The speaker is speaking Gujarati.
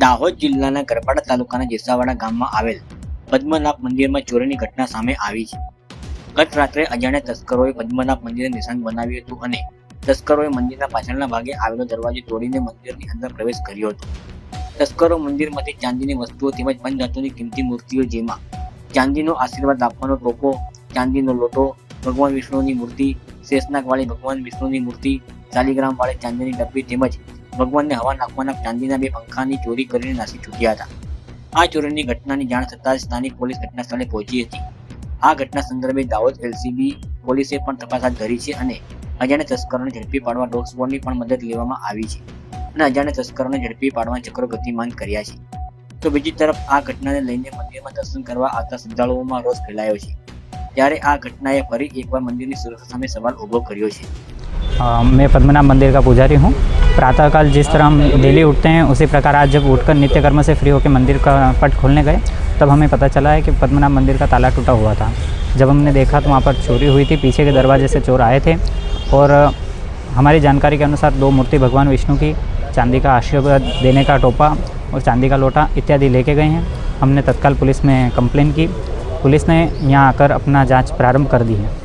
દાહોદ જિલ્લાના ગરબાડા તાલુકાના જેસાવાડા ગામમાં આવેલ પદ્મનાભ મંદિરમાં ચોરીની ઘટના સામે આવી છે. ગત રાત્રે અજાણ્યા તસ્કરોએ પદ્મનાભ મંદિરને નિશાન બનાવ્યું હતું અને તસ્કરોએ મંદિરના પાછળના ભાગે આવેલો દરવાજો તોડીને મંદિરની અંદર પ્રવેશ કર્યો હતો. તસ્કરો મંદિરમાંથી ચાંદીની વસ્તુઓ તેમજ પંચધાતુની કિંમતી મૂર્તિઓ જેમાં ચાંદીનો આશીર્વાદ આપવાનો ટોપો ચાંદીનો લોટો, ભગવાન વિષ્ણુની મૂર્તિ શેષનાગ વાળી ભગવાન વિષ્ણુની મૂર્તિ શાલિગ્રામ વાળી ચાંદીની ડબ્બી તેમજ ભગવાનને હવા નાખવાના ચાંદીના બે પંખાની ચોરી કરીને નાસી ચૂક્યા હતા. આ ચોરીની ઘટનાની જાણ થતાં સ્થાનિક પોલીસ ઘટના સ્થળે પહોંચી હતી. આ ઘટના સંદર્ભે દાહોદ એલસીબી પોલીસે પણ તપાસ હાથ ધરી છે અને અજાણે તસ્કરોને ઝડપી પાડવા ડોગ સ્વોર્ડની પણ મદદ લેવામાં આવી છે અને અજાણે તસ્કરોને ઝડપી પાડવા ચક્રો ગતિમાન કર્યા છે. તો બીજી તરફ આ ઘટનાને લઈને મંદિરમાં દર્શન કરવા આવતા શ્રદ્ધાળુઓમાં રોષ ફેલાયો છે. ત્યારે આ ઘટનાએ ફરી એકવાર મંદિરની સુરક્ષા સામે સવાલ ઊભો કર્યો છે. મેં પદ્મનાભ મંદિર કા પૂજારી હું. प्रातःकाल जिस तरह हम डेली उठते हैं, उसी प्रकार आज जब उठकर नित्य कर्म से फ्री होकर मंदिर का पट खोलने गए, तब हमें पता चला है कि पद्मनाभ मंदिर का ताला टूटा हुआ था। जब हमने देखा तो वहाँ पर चोरी हुई थी, पीछे के दरवाजे से चोर आए थे और हमारी जानकारी के अनुसार दो मूर्ति भगवान विष्णु की, चांदी का आशीर्वाद देने का टोपा और चांदी का लोटा इत्यादि लेके गए हैं। हमने तत्काल पुलिस में कंप्लेन की। पुलिस ने यहाँ आकर अपना जाँच प्रारंभ कर दी है।